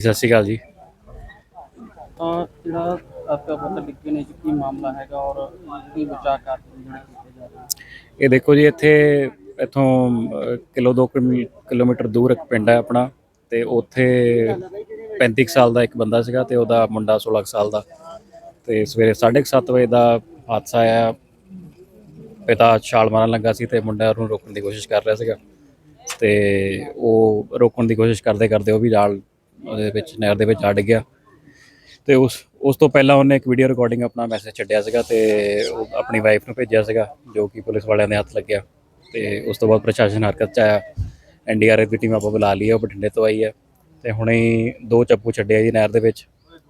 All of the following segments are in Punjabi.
ਸਤਿ ਸ਼੍ਰੀ ਅਕਾਲ ਜੀ। ਤਾਂ ਜਿਹੜਾ ਆਪਕਾ ਪਤਾ ਡਿੱਗੇ ਨੇ ਜੀ ਕੀ ਮਾਮਲਾ ਹੈਗਾ ਔਰ ਕੀ ਬਚਾਅ ਕਾਰਜ ਜਿਹੜੇ ਕੀਤੇ ਜਾ ਰਹੇ ਨੇ। ਇਹ ਦੇਖੋ ਜੀ ਇੱਥੇ ਇੱਥੋਂ ਕਿਲੋ 2 ਕਿਲੋਮੀਟਰ ਦੂਰ ਇੱਕ ਪਿੰਡ ਹੈ ਆਪਣਾ ਤੇ ਉੱਥੇ 35 ਕੁ ਸਾਲ ਦਾ ਇੱਕ ਬੰਦਾ ਸੀਗਾ ਤੇ ਉਹਦਾ ਮੁੰਡਾ 16 ਕੁ ਸਾਲ ਦਾ। ਤੇ ਸਵੇਰੇ 7:30 ਵਜੇ ਦਾ ਹਾਦਸਾ ਆਇਆ। ਪਿਤਾ ਛਾਲ ਮਾਰਨ ਲੱਗਾ ਸੀ ਤੇ ਮੁੰਡਾ ਉਹਨੂੰ ਰੋਕਣ ਦੀ ਕੋਸ਼ਿਸ਼ ਕਰ ਰਿਹਾ ਸੀਗਾ। ਤੇ ਉਹ ਰੋਕਣ ਦੀ ਕੋਸ਼ਿਸ਼ ਕਰਦੇ ਕਰਦੇ ਉਹ ਵੀ ਨਾਲ ਉਹਦੇ ਵਿੱਚ ਨਹਿਰ ਦੇ ਵਿੱਚ ਆ ਗਿਆ। ਤੇ ਉਸ ਉਸ ਤੋਂ ਪਹਿਲਾਂ ਉਹਨੇ ਇੱਕ ਵੀਡੀਓ ਰਿਕਾਰਡਿੰਗ ਆਪਣਾ ਮੈਸੇਜ ਛੱਡਿਆ ਸੀਗਾ ਤੇ ਉਹ ਆਪਣੀ ਵਾਈਫ ਨੂੰ ਭੇਜਿਆ ਸੀਗਾ, ਜੋ ਕਿ ਪੁਲਿਸ ਵਾਲਿਆਂ ਦੇ ਹੱਥ ਲੱਗਿਆ। ਤੇ ਉਸ ਤੋਂ ਬਾਅਦ ਪ੍ਰਸ਼ਾਸਨ ਹਰਕਤ 'ਚ ਆਇਆ। ਐਨਡੀਆਰਐਫ ਦੀ ਟੀਮ ਆਪਾਂ ਬੁਲਾ ਲਈ ਹੈ ਉਹ ਬਠਿੰਡੇ ਤੋਂ ਆਈ ਹੈ। ਤੇ ਹੁਣੇ ਹੀ ਦੋ ਚੱਪੂ ਛੱਡਿਆ ਜੀ ਨਹਿਰ ਦੇ ਵਿੱਚ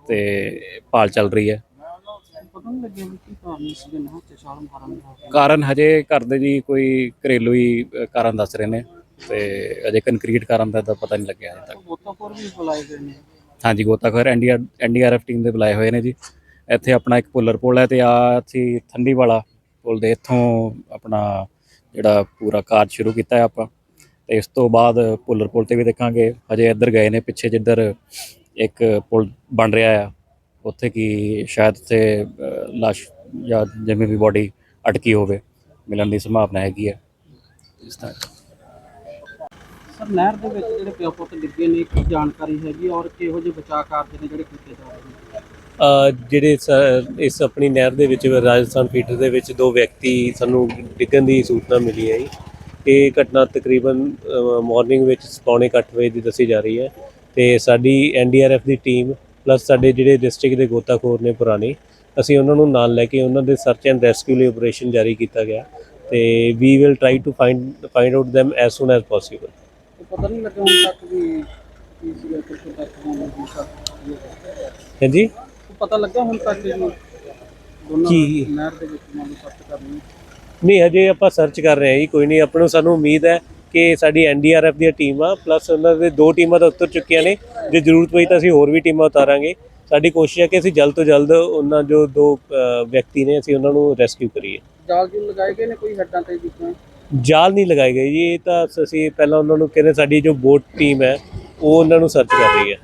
ਤੇ ਭਾਲ ਚੱਲ ਰਹੀ ਹੈ। ਕਾਰਨ ਹਜੇ ਘਰ ਦੇ ਜੀ ਕੋਈ ਘਰੇਲੂ ਹੀ ਕਾਰਨ ਦੱਸ ਰਹੇ ਨੇ। ਤੇ ਅਜੇ ਕੰਕਰੀਟ ਕਾਰਨ ਦਾ ਤਾਂ ਪਤਾ ਨਹੀਂ ਲੱਗਿਆ ਹਜੇ ਤੱਕ। ਗੋਤਾਖੋਰ ਵੀ ਬੁਲਾਏ ਗਏ ਨੇ। ਹਾਂਜੀ ਗੋਤਾਖੋਰ ਐਨਡੀਆਰ ਐਨਡੀਆਰਐਫ ਟੀਮ ਦੇ ਬੁਲਾਏ ਹੋਏ ਨੇ ਜੀ। ਇੱਥੇ ਆਪਣਾ ਇੱਕ ਪੁੱਲਰ ਪੁਲ ਹੈ ਤੇ ਆ ਅਸੀਂ ਥੰਡੀ ਵਾਲਾ ਪੁਲ ਦੇ ਇੱਥੋਂ ਆਪਣਾ ਜਿਹੜਾ ਪੂਰਾ ਕਾਰਜ ਸ਼ੁਰੂ ਕੀਤਾ ਹੈ ਆਪਾਂ। ਤੇ ਇਸ ਤੋਂ ਬਾਅਦ ਪੁੱਲਰ ਪੁਲ ਤੇ ਵੀ ਦੇਖਾਂਗੇ। ਹਜੇ ਇੱਧਰ ਗਏ ਨੇ ਪਿੱਛੇ ਜਿੱਧਰ ਇੱਕ ਪੁਲ ਬਣ ਰਿਹਾ ਆ ਉੱਥੇ ਕੀ ਸ਼ਾਇਦ ਅ, ਲਾਸ਼ ਜਾਂ ਜਿਵੇਂ ਵੀ ਬੋਡੀ ਅਟਕੀ ਹੋਵੇ ਮਿਲਣ ਦੀ ਸੰਭਾਵਨਾ ਹੈਗੀ ਹੈ। ਇਸ ਤਰ੍ਹਾਂ। ਸਰ ਨਹਿਰ ਦੇ ਵਿੱਚ ਜਿਹੜੇ ਪਿਓ ਪੁੱਤ ਡਿੱਗੇ ਨੇ ਕੀ ਜਾਣਕਾਰੀ ਹੈਗੀ ਔਰ ਕਿਹੋ ਜਿਹੇ ਬਚਾਅ ਕਾਰਜ ਨੇ ਜਿਹੜੇ ਕੀਤੇ ਜਾ ਰਹੇ ਨੇ? ਅ, ਜਿਹੜੇ ਸ- ਇਸ ਆਪਣੀ ਨਹਿਰ ਦੇ ਵਿੱਚ ਰਾਜਸਥਾਨ ਫੀਡਰ ਦੇ ਵਿੱਚ ਦੋ ਵਿਅਕਤੀ ਸਾਨੂੰ ਡਿੱਗਣ ਦੀ ਸੂਚਨਾ ਮਿਲੀ ਹੈ ਜੀ। ਇਹ ਘਟਨਾ ਤਕਰੀਬਨ ਮਾਰਨਿੰਗ ਵਿੱਚ ਪੌਣੇ ਕੁ ਅੱਠ ਵਜੇ ਦੀ ਦੱਸੀ ਜਾ ਰਹੀ ਹੈ ਤੇ ਸਾਡੀ ਐਨਡੀਆਰਐਫ ਦੀ ਟੀਮ ਪਲੱਸ ਸਾਡੇ ਜਿਹੜੇ ਡਿਸਟ੍ਰਿਕਟ ਦੇ ਗੋਤਾਖੋਰ ਨੇ ਪੁਰਾਣੇ ਅਸੀਂ ਉਹਨਾਂ ਨੂੰ ਨਾਲ ਲੈ ਕੇ ਉਹਨਾਂ ਦੇ ਸਰਚ ਐਂਡ ਰੈਸਕਿਊ ਲਈ ਆਪਰੇਸ਼ਨ ਜਾਰੀ ਕੀਤਾ ਗਿਆ ਤੇ we will try to find find out them as soon as possible ਪਤਾ ਨਹੀਂ ਲੱਗਿਆ ਹੁਣ ਤੱਕ ਵੀ ਕੀ ਸੀਗਾ ਕਿੱਥੇ ਤੱਕ ਹੋਣਾ ਜੀ ਹਾਂਜੀ? ਪਤਾ ਲੱਗਾ ਹੁਣ ਤੱਕ ਜੀ? ਦੋਨਾਂ ਕੀ? ਨਹਿਰ ਦੇ ਵਿੱਚ ਮਾਨੂੰ ਸੱਟ ਕਰਨੀ ਨਹੀਂ ਹਜੇ ਆਪਾਂ ਸਰਚ ਕਰ ਰਹੇ ਹਾਂ ਜੀ ਕੋਈ ਨਹੀਂ। ਆਪਾਂ ਨੂੰ ਸਾਨੂੰ ਉਮੀਦ ਹੈ ਕਿ ਸਾਡੀ ਐਨਡੀਆਰਐਫ ਦੀਆਂ ਟੀਮਾਂ ਪਲੱਸ ਉਹਨਾਂ ਦੇ ਦੋ ਟੀਮਾਂ ਤਾਂ ਉਤਰ ਚੁੱਕੀਆਂ ਨੇ। ਜੇ ਜ਼ਰੂਰਤ ਪਈ ਤਾਂ ਅਸੀਂ ਹੋਰ ਵੀ ਟੀਮਾਂ ਉਤਾਰਾਂਗੇ। ਸਾਡੀ ਕੋਸ਼ਿਸ਼ ਹੈ ਕਿ ਅਸੀਂ ਜਲਦ ਤੋਂ ਜਲਦ ਉਹਨਾਂ ਜੋ ਦੋ ਅ, ਵਿਅਕਤੀ ਨੇ ਅਸੀਂ ਉਹਨਾਂ ਨੂੰ ਰੈਸਕਿਊ ਕਰੀਏ। ਜਾਲ ਜੂਲ ਲਗਾਏ ਗਏ ਨੇ ਕੋਈ ਹੱਡਾਂ ਤੇ ਜਿੱਦਾਂ? ਜਾਲ ਨਹੀਂ ਲਗਾਏ ਗਏ ਜੀ, ਇਹ ਤਾਂ ਅਸੀਂ ਪਹਿਲਾਂ ਉਹਨਾਂ ਨੂੰ ਕਹਿੰਦੇ ਸਾਡੀ ਜੋ ਬੋਟ ਟੀਮ ਹੈ, ਉਹ ਉਹਨਾਂ ਨੂੰ ਸਰਚ ਕਰ ਰਹੀ ਹੈ।